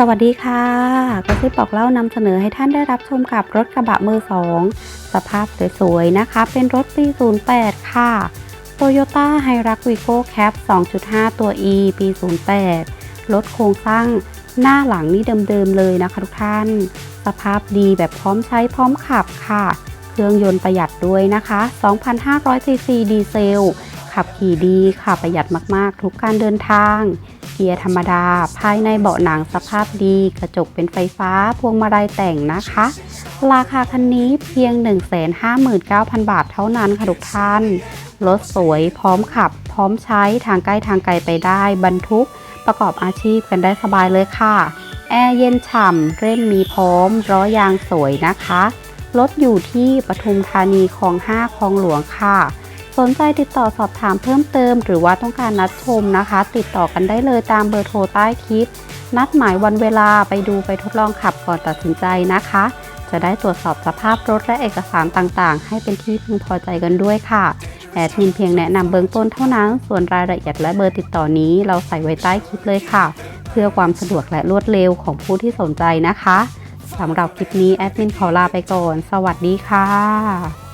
สวัสดีค่ะก็ซิบบอกเล่านำเสนอให้ท่านได้รับชมกับรถกระบะมือ2สภาพสวยๆนะคะ เป็นรถปี 08 ค่ะ Toyota h i r u x Vigo Cap 2.5 ตัว E ปี 08 รถโครงสร้างหน้าหลังนี่เดิมๆเลยนะคะทุกท่าน สภาพดีแบบพร้อมใช้พร้อมขับค่ะ เครื่องยนต์ประหยัดด้วยนะคะ2,500ซีซีดีเซล ขับขี่ดีค่ะประหยัดมากๆ ทุกการเดินทาง เกียร์ธรรมดา ภายในเบาะหนังสภาพดี กระจกเป็นไฟฟ้า พวงมาลัยแต่งนะคะ ราคาคันนี้เพียง 159,000 บาทเท่านั้นค่ะทุกท่าน รถสวยพร้อมขับ พร้อมใช้ทางใกล้ทางไกลไปได้ บรรทุกประกอบอาชีพกันได้สบายเลยค่ะ แอร์เย็นฉ่ำเร่มมีพร้อมล้อยางสวยนะคะ รถอยู่ที่ปทุมธานีคลอง5คลองหลวงค่ะ สนใจติดต่อสอบถามเพิ่มเติม หรือว่าต้องการนัดชมนะคะ ติดต่อกันได้เลยตามเบอร์โทรใต้คลิป นัดหมายวันเวลาไปดูไปทดลองขับก่อนตัดสินใจนะคะ จะได้ตรวจสอบสภาพรถและเอกสารต่างๆ ให้เป็นที่พึงพอใจกันด้วยค่ะแอดมินเพียงแนะนำเบื้องต้นเท่านั้น ส่วนรายละเอียดและเบอร์ติดต่อนี้ เราใส่ไว้ใต้คลิปเลยค่ะ เพื่อความสะดวกและรวดเร็วของผู้ที่สนใจนะคะสำหรับคลิปนี้แอดมินขอลาไปก่อน สวัสดีค่ะ